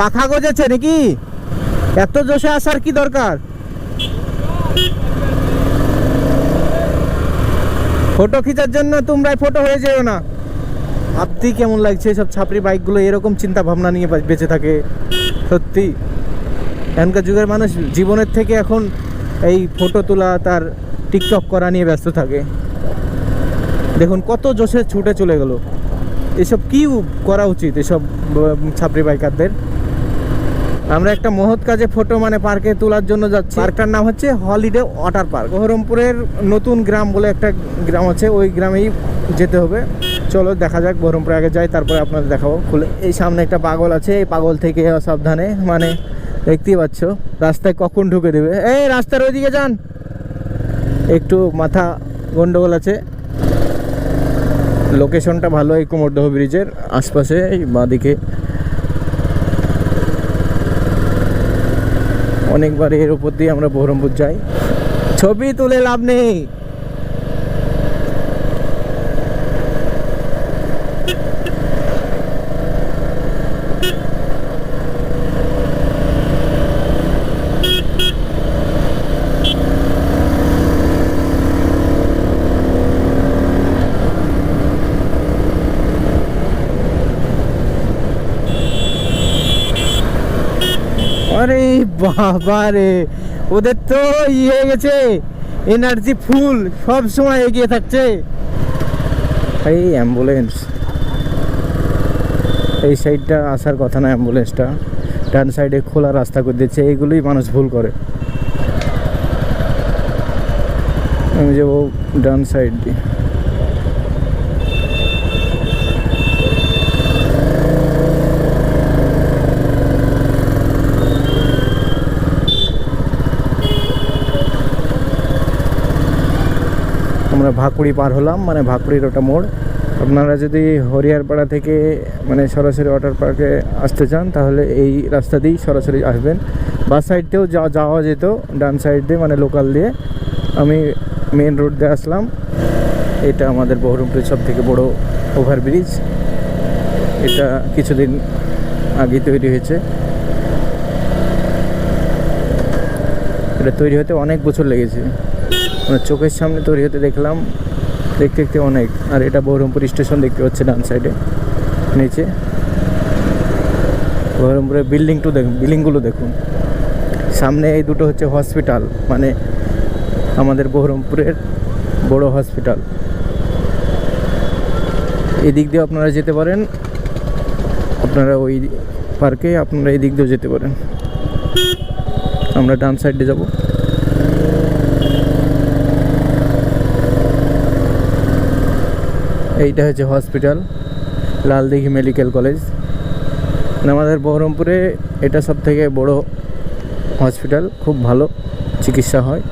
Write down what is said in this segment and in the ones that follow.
পাখা গজেছে নাকি? এত জোশে আসার কি দরকার? ফটো খিচার জন্য তোমরাই ফটো হয়ে যেও না। ভাবতে কেমন লাগছে সব ছাপরি বাইকগুলো এরকম চিন্তা ভাবনা নিয়ে বেঁচে থাকে। সত্যি, এখনকার যুগের মানুষ জীবনের থেকে এখন এই ফটো তোলা, তার টিকটক করা নিয়ে ব্যস্ত থাকে। দেখুন কত জোশে ছুটে চলে গেল। এসব কি করা উচিত এসব ছাপরি বাইকারদের? আমরা একটা মহৎ কাজে ফটো মানে পার্কে তোলার জন্য যাচ্ছি। পার্কটার নাম হচ্ছে হলিডে ওয়াটার পার্ক বহরমপুরের নতুন গ্রাম বলে একটা গ্রাম আছে, ওই গ্রামেই যেতে হবে। চলো দেখা যাক বহরমপুরে আগে যাই, তারপরে আপনাদের দেখাবো। খুলে, এই সামনে একটা পাগল আছে, এই পাগল থেকে সাবধানে মানে দেখতেই পাচ্ছ, রাস্তায় কখন ঢুকে দেবে। এই রাস্তার ওইদিকে যান! একটু মাথা গন্ডগোল আছে। লোকেশনটা ভালো, এই কুমোরদহ ব্রিজের আশপাশে, এই বাঁদিকে। অনেকবার এর উপর দিয়ে আমরা বহরমপুর যাই। ছবি তুলে লাভ নেই। আরে বাবা রে, ওদের তো ইয়ে হয়ে গেছে এনার্জি ফুল সব সময় এগিয়ে থাকছে। এই অ্যাম্বুলেন্স এই সাইডটা আসার কথা না অ্যাম্বুলেন্সটা ডান সাইডে খোলা রাস্তা করে দিচ্ছে, এইগুলোই মানুষ ভুল করে। আমি যাব ডান সাইড দিয়ে। ভাকুড়ি পার হলাম মানে ভাকুড়ির ওটা মোড়। আপনারা যদি হরিয়ারপাড়া থেকে মানে সরাসরি ওয়াটার পার্কে আসতে চান, তাহলে এই রাস্তা দিয়েই সরাসরি আসবেন। বাস সাইড দিয়েও যাওয়া যেত, ডান সাইড দিয়ে মানে লোকাল দিয়ে। আমি মেন রোড দিয়ে আসলাম। এটা আমাদের বহরমপুরের সব থেকে বড় ওভারব্রিজ এটা কিছুদিন আগে তৈরি হয়েছে। এটা তৈরি হতে অনেক বছর লেগেছে। চোখের সামনে তৈরি হতে দেখলাম, দেখতে দেখতে অনেক। আর এটা বহরমপুর স্টেশন দেখতে পাচ্ছে ডান সাইডে নিচে। বহরমপুরের বিল্ডিং টু দেখুন, বিল্ডিংগুলো দেখুন। সামনে এই দুটো হচ্ছে হসপিটাল মানে আমাদের বহরমপুরের বড় হসপিটাল এদিক দিয়ে আপনারা যেতে পারেন, আপনারা ওই পার্কে আপনারা এই দিক দিয়েও যেতে পারেন। আমরা ডান সাইডে যাব। এইটা হচ্ছে হসপিটাল, লালদিঘি মেডিকেল কলেজ। আমাদের বহরমপুরে এটা সব থেকে বড় হসপিটাল, খুব ভালো চিকিৎসা হয়।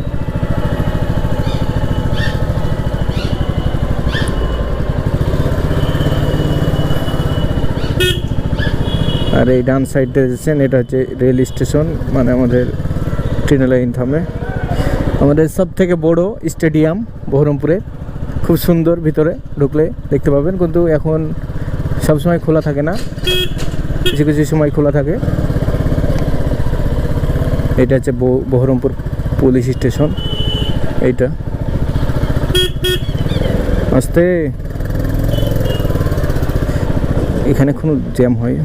আর এই ডান সাইডে দেখছেন, এটা হচ্ছে রেল স্টেশন মানে আমাদের ট্রেন লাইন থামে। আমাদের সব থেকে বড় স্টেডিয়াম বহরমপুরে। খুব সুন্দর ভিতরে ঢুকলে দেখতে পাবেন, কিন্তু এখন সবসময় খোলা থাকে না। কিছু কিছু সময় খোলা থাকে। এটা হচ্ছে বহ- বহরমপুর পুলিশ স্টেশন। এইটা। আসতে। এখানে কোনো জ্যাম হয়।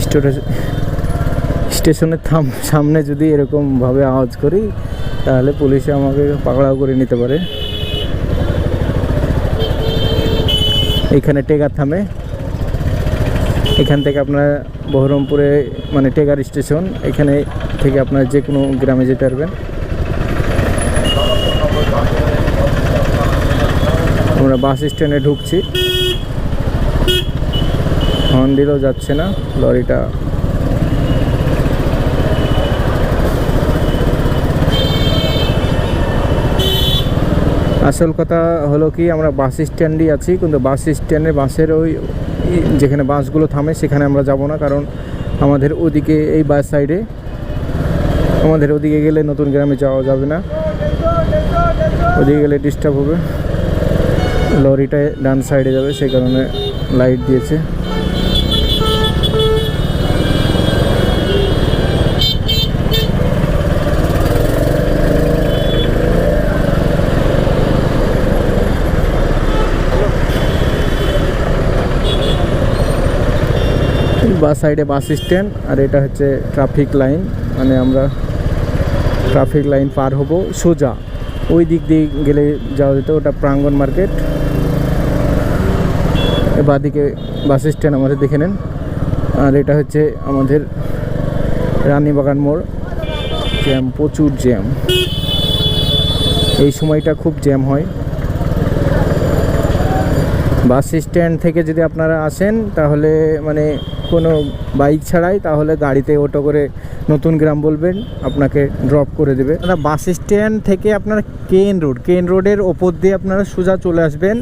স্টোরে- স্টেশনের থাম, সামনে যদি এরকমভাবে আওয়াজ করি, তাহলে পুলিশে আমাকে পাকড়াও করে নিতে পারে। এখানে টেগার থামে। এখান থেকে আপনার বহরমপুরে মানে টেগার স্টেশন, এখানে থেকে আপনার যে কোনো গ্রামে যেতে পারবেন। আমরা বাস স্ট্যান্ডে ঢুকছি। হর্ন দিলেও যাচ্ছে না, লরিটা আসল কথা হলো কি, আমরা বাস স্ট্যান্ডই আছি, কিন্তু বাস স্ট্যান্ডে বাসের ওই যেখানে বাসগুলো থামে সেখানে আমরা যাব না, কারণ আমাদের ওদিকে এই বাস সাইডে, আমাদের ওদিকে গেলে নতুন গ্রামে যাওয়া যাবে না। ওদিকে গেলে ডিস্টার্ব হবে। লরিটা ডান সাইডে যাবে, সেই কারণে লাইট দিয়েছে। বাস সাইডে বাস স্ট্যান্ড আর এটা হচ্ছে ট্রাফিক লাইন মানে আমরা ট্রাফিক লাইন পার হব সোজা। ওই দিক দিয়ে গেলে যাওয়া যেত, ওটা প্রাঙ্গন মার্কেট বাদিকে বাস স্ট্যান্ড আমাদের দেখে নেন। আর এটা হচ্ছে আমাদের রানীবাগান মোড়। জ্যাম প্রচুর জ্যাম এই সময়টা খুব জ্যাম হয়। বাস স্ট্যান্ড থেকে যদি আপনারা আসেন, তাহলে মানে কোনো বাইক ছাড়াই, তাহলে গাড়িতে অটো করে নতুন গ্রাম বলবেন, আপনাকে ড্রপ করে দেবে। আপনারা বাস স্ট্যান্ড থেকে আপনারা কেন রোড কেন রোডের ওপর দিয়ে আপনারা সোজা চলে আসবেন।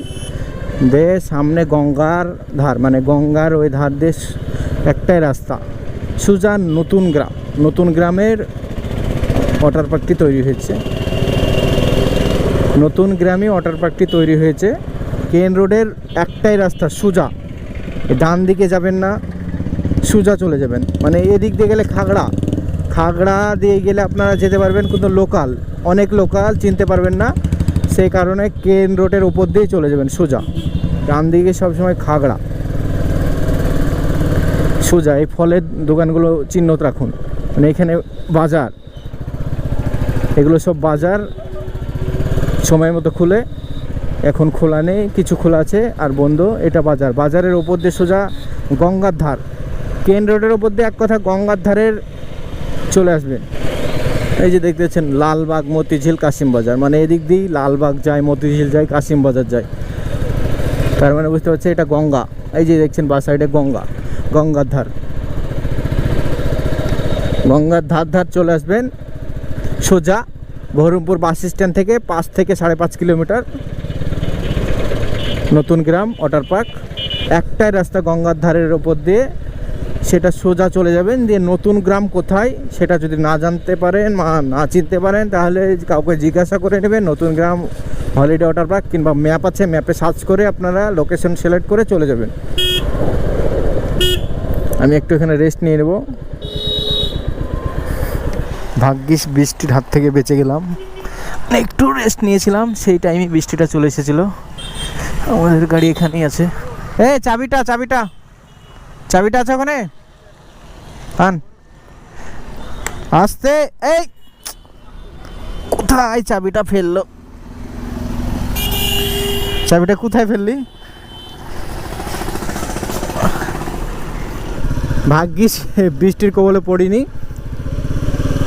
দে সামনে গঙ্গার ধার মানে গঙ্গার ওই ধার দিয়ে একটাই রাস্তা। সোজা নতুন গ্রাম, নতুন গ্রামের ওয়াটার পার্কটি তৈরি হয়েছে। নতুন গ্রামে ওয়াটার পার্কটি তৈরি হয়েছে। কেন রোডের একটাই রাস্তা, সোজা। ডান দিকে যাবেন না, সোজা চলে যাবেন। মানে এদিক দিয়ে গেলে খাগড়া। খাগড়া দিয়ে গেলে আপনারা যেতে পারবেন কিন্তু লোকাল অনেক লোকাল চিনতে পারবেন না। সেই কারণে কেন রোডের উপর দিয়েই চলে যাবেন সোজা। ডান দিকে সবসময় খাগড়া। সোজা, এই ফলের দোকানগুলো চিহ্নত রাখুন। মানে এখানে বাজার। এগুলো সব বাজার। সময় মতো খুলে এখন খোলা নেই, কিছু খোলা আছে। আর বন্ধ, এটা বাজার। বাজারের ওপর দিয়ে সোজা গঙ্গার ধার। কেন রোডের ওপর দিয়ে এক কথা গঙ্গার ধারের চলে আসবেন এই যে দেখতেছেন লালবাগ, মতিঝিল, কাশিম বাজার। মানে এদিক দিয়েই লালবাগ যায়, মতিঝিল যায়, কাশিম বাজার যায়। তার মানে বুঝতে পারছি এটা গঙ্গা। এই যে দেখছেন, বা সাইডে গঙ্গা। গঙ্গার ধার। গঙ্গার ধার ধার চলে আসবেন সোজা বহরমপুর বাস স্ট্যান্ড থেকে পাঁচ থেকে সাড়ে পাঁচ কিলোমিটার। নতুন গ্রাম ওয়াটার পার্ক। একটাই রাস্তা গঙ্গার ধারের ওপর দিয়ে সেটা সোজা চলে যাবেন। দিয়ে নতুন গ্রাম কোথায় সেটা যদি না জানতে পারেন না চিনতে পারেন, তাহলে কাউকে জিজ্ঞাসা করে নেবেন। নতুন গ্রাম, হলিডে ওয়াটার পার্ক কিংবা ম্যাপ আছে, ম্যাপে সার্চ করে আপনারা লোকেশন সিলেক্ট করে চলে যাবেন। আমি একটু এখানে রেস্ট নিয়ে নেব। ভাগ্যিস বৃষ্টির হাত থেকে বেঁচে গেলাম। মানে একটু রেস্ট নিয়েছিলাম, সেই টাইমে বৃষ্টিটা চলে এসেছিল। আমাদের গাড়ি এখানেই আছে। এ, চাবিটা চাবিটা। চাবিটা আছে ওখানে? আন। আসতে, এই! কোথায় চাবিটা ফেলল? চাবিটা কোথায় ফেললি? ভাগ্যিস বৃষ্টির কবলে পড়িনি।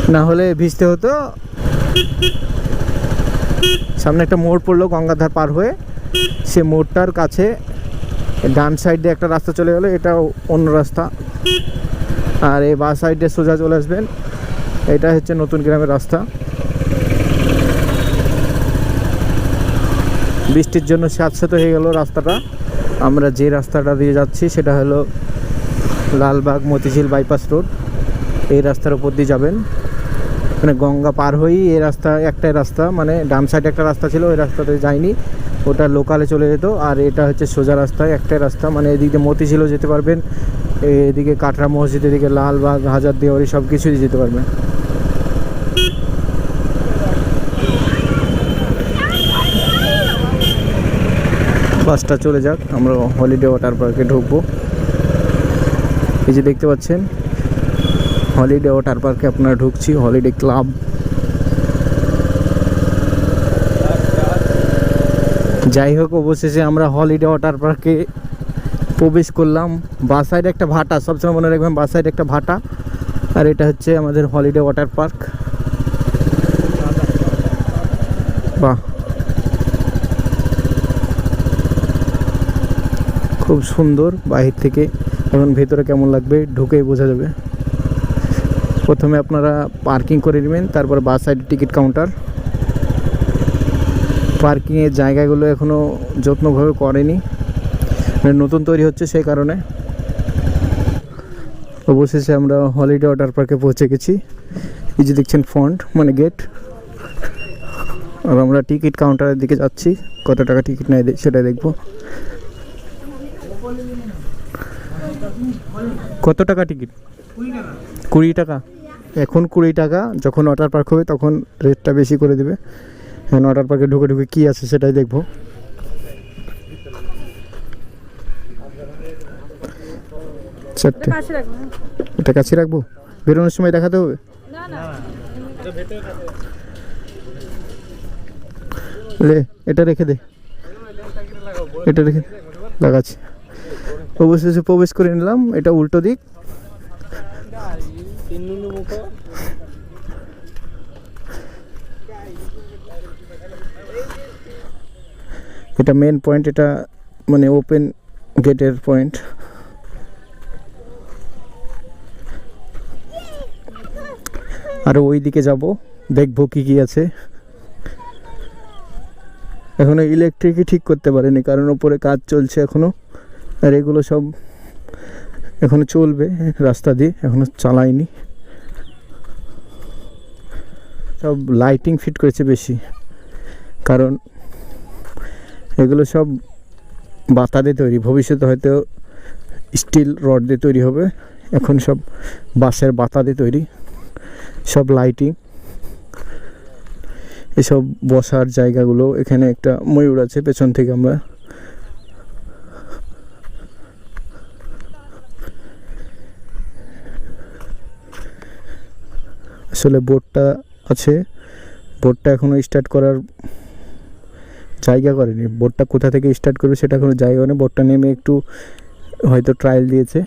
না হলে ভিজতে হতো। সামনে একটা মোড় পড়ল গঙ্গাধার পার হয়ে। সে মোড়টার কাছে ডান সাইড একটা রাস্তা চলে গেলো, এটাও অন্য রাস্তা। আর এই বাঁ সাইডে সোজা চলে আসবেন এটা হচ্ছে নতুন গ্রামের রাস্তা। বৃষ্টির জন্য স্যাঁতস্যাঁত হয়ে গেল রাস্তাটা। আমরা যে রাস্তাটা দিয়ে যাচ্ছি, সেটা হলো লালবাগ মতিঝিল বাইপাস রোড। এই রাস্তার উপর দিয়ে যাবেন। মানে গঙ্গা পার হয়েই এই রাস্তা, একটাই রাস্তা মানে ডান সাইডে একটা রাস্তা ছিল, ওই রাস্তাতে যায়নি ওটা লোকালে চলে যেত, আর এটা হচ্ছে সোজা রাস্তা, একটাই রাস্তা। মানে এদিক এদিকে মতিঝিলও যেতে পারবেন। এদিকে কাটরা মসজিদ, এদিকে লালবাগ হাজার দেওয়ারি সব কিছুই যেতে পারবেন। বাসটা চলে যাক, আমরা হলিডে ওয়াটার পার্কে ঢুকবো। এই যে দেখতে পাচ্ছেন হলিডে ওয়াটার পার্কে আপনারা ঢুকছি হলিডে ক্লাব যাই হোক, অবশেষে আমরা হলিডে ওয়াটার পার্কে প্রবেশ করলাম। বাস সাইড একটা ভাটা, সবসময় মনে রাখবেন বাস সাইড একটা ভাটা। আর এটা হচ্ছে আমাদের হলিডে ওয়াটার পার্ক বাহ। খুব সুন্দর, বাহির থেকে। এখন ভেতরে কেমন লাগবে, ঢুকেই বোঝা যাবে। প্রথমে আপনারা পার্কিং করে নেবেন, তারপর বাস সাইড টিকিট কাউন্টার পার্কিংয়ের জায়গাগুলো এখনও যত্নভাবে করেনি। মানে নতুন তৈরি হচ্ছে সেই কারণে। অবশেষে আমরা হলিডে ওয়াটার পার্কে পৌঁছে গেছি। এই যে দেখছেন ফন্ট মানে গেট আর আমরা টিকিট কাউন্টারের দিকে যাচ্ছি। কত টাকা টিকিট নেয় সেটা দেখব। কত টাকা টিকিট কুড়ি টাকা। এখন কুড়ি টাকা যখন ওয়াটার পার্ক হবে তখন রেটটা বেশি করে দেবে। এখন ওয়াটার পার্কে ঢুকে ঢুকে কী আছে সেটাই দেখব। চারটে। এটা কাছে রাখব? বেরোনোর সময় দেখাতে হবে? না না। এটা রেখে দে। এটা রেখে দে। লাগাচ্ছি। অবশেষে প্রবেশ করে নিলাম। এটা উল্টো দিক। এটা মেন পয়েন্ট এটা মানে ওপেন গেটের পয়েন্ট আর ওই দিকে যাব, দেখব কি কি আছে। এখনও ইলেকট্রিকই ঠিক করতে পারেনি, কারণ ওপরে কাজ চলছে এখনও। আর এগুলো সব এখনও চলবে, রাস্তা দিয়ে, এখনও চালায়নি। সব লাইটিং ফিট করেছে বেশি। কারণ এগুলো সব বাতা দিয়ে তৈরি। ভবিষ্যতে হয়তো স্টিল রড দিয়ে তৈরি হবে। এখন সব বাঁশের বাতা দিয়ে তৈরি। সব লাইটিং এসব বসার জায়গাগুলো, এখানে একটা ময়ূর আছে, পেছন থেকে আমরা আসলে বোটটা আছে। বোটটা এখনও স্টার্ট করার জায়গা করেনি। বোটটা কোথা থেকে স্টার্ট করবে সেটা কোনো জায়গা নেই বোটটা নেমে একটু হয়তো ট্রায়াল দিয়েছে।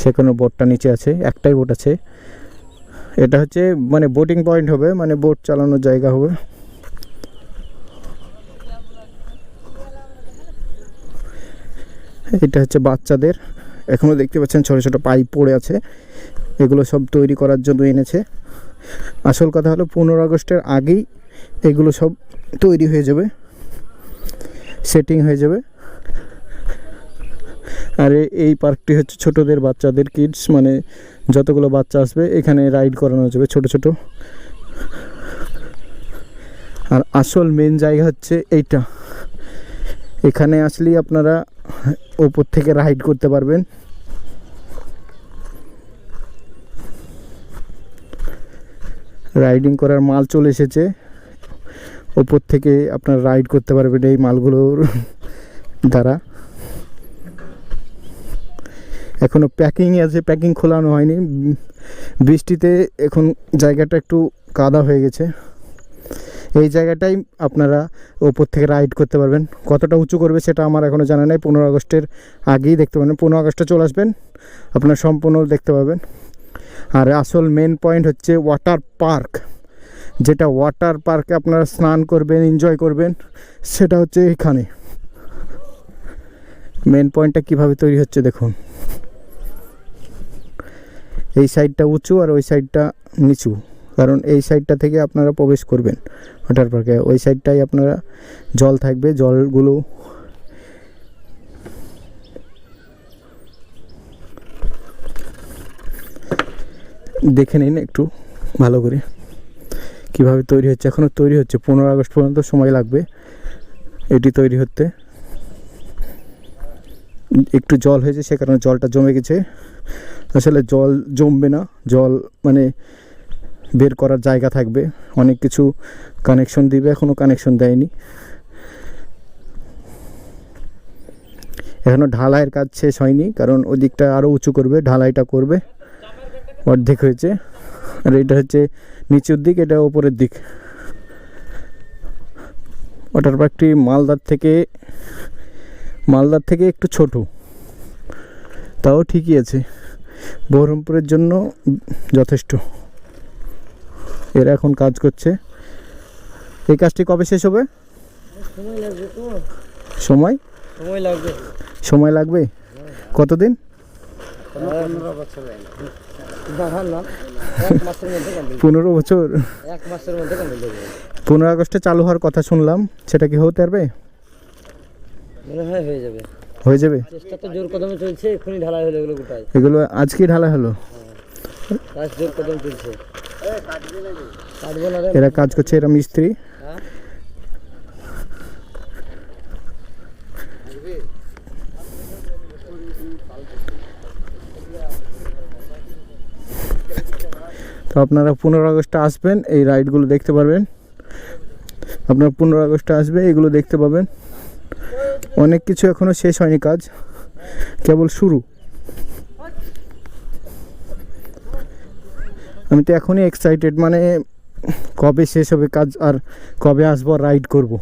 সেখানে বোটটা নিচে আছে, একটাই বোট আছে। এটা হচ্ছে মানে বোটিং পয়েন্ট হবে মানে বোট চালানোর জায়গা হবে। এটা হচ্ছে বাচ্চাদের। এখনও দেখতে পাচ্ছেন ছোটো ছোটো পাইপ পড়ে আছে। এগুলো সব তৈরি করার জন্য এনেছে। আসল কথা হলো পনেরো আগস্টের আগেই এগুলো সব তৈরি হয়ে যাবে। সেটিং হয়ে যাবে। আর এই পার্কটি হচ্ছে ছোটদের বাচ্চাদের কিডস মানে যতগুলো বাচ্চা আসবে এখানে রাইড করানো যাবে ছোট ছোট। আর আসল মেন জায়গা হচ্ছে এইটা। এখানে আসলেই আপনারা ওপর থেকে রাইড করতে পারবেন। রাইডিং করার মাল চলে এসেছে। ওপর থেকে আপনার রাইড করতে পারবেন এই মালগুলোর দ্বারা। এখনও প্যাকিং আছে প্যাকিং খোলানো হয়নি। বৃষ্টিতে এখন জায়গাটা একটু কাদা হয়ে গেছে। এই জায়গাটাই আপনারা ওপর থেকে রাইড করতে পারবেন। কতটা উঁচু করবে সেটা আমার এখনও জানা নেই। পনেরো আগস্টের আগেই দেখতে পাবেন পনেরো আগস্টে চলে আসবেন। আপনার সম্পূর্ণ দেখতে পাবেন। আর আসল মেন পয়েন্ট হচ্ছে ওয়াটার পার্ক যেটা ওয়াটার পার্কে আপনারা স্নান করবেন এনজয় করবেন, সেটা হচ্ছে এখানে। মেন পয়েন্টটা কীভাবে তৈরি হচ্ছে দেখুন। এই সাইডটা উঁচু আর ওই সাইডটা নিচু, কারণ এই সাইডটা থেকে আপনারা প্রবেশ করবেন। ওয়াটার পার্কে ওই সাইডটাই আপনারা জল থাকবে, জলগুলো দেখে নিন একটু ভালো করে। কীভাবে তৈরি হচ্ছে? এখনও তৈরি হচ্ছে। পনেরো আগস্ট পর্যন্ত সময় লাগবে এটি তৈরি হতে। একটু জল হয়েছে, সে কারণে জলটা জমে গেছে। আসলে জল জমবে না। জল মানে বের করার জায়গা থাকবে। অনেক কিছু কানেকশন দিবে এখনও কানেকশন দেয়নি। এখনও ঢালাইয়ের কাজ শেষ হয়নি, কারণ ওদিকটা আরও উঁচু করবে, ঢালাইটা করবে। অর্ধেক হয়েছে। আর এটা হচ্ছে নিচের দিক এটা ওপরের দিক। ওয়াটার পার্কটি মালদার থেকে মালদার থেকে একটু ছোট। তাও ঠিকই আছে। বহরমপুরের জন্য যথেষ্ট। এরা এখন কাজ করছে। এই কাজটি কবে শেষ হবে? সময় লাগবে তো। সময়? সময় লাগবে। সময় লাগবে? কতদিন? পনেরো বছর পনেরো আগস্টে চালু হওয়ার কথা শুনলাম সেটা কি হতে পারবে? হয়ে যাবে। হয়ে যাবে? ঢালাই হলো এগুলো গোটাই আজকে ঢালাই হলো। এরা কাজ করছে এরা মিস্ত্রি। তো আপনারা পনেরো আগস্টে আসবেন, এই রাইডগুলো দেখতে পারবেন। আপনারা পনেরো আগস্টে আসবে, এগুলো দেখতে পাবেন। অনেক কিছু এখনও শেষ হয়নি কাজ, কেবল শুরু। আমি তো এখনই এক্সাইটেড মানে কবে শেষ হবে কাজ আর কবে আসব রাইড করব।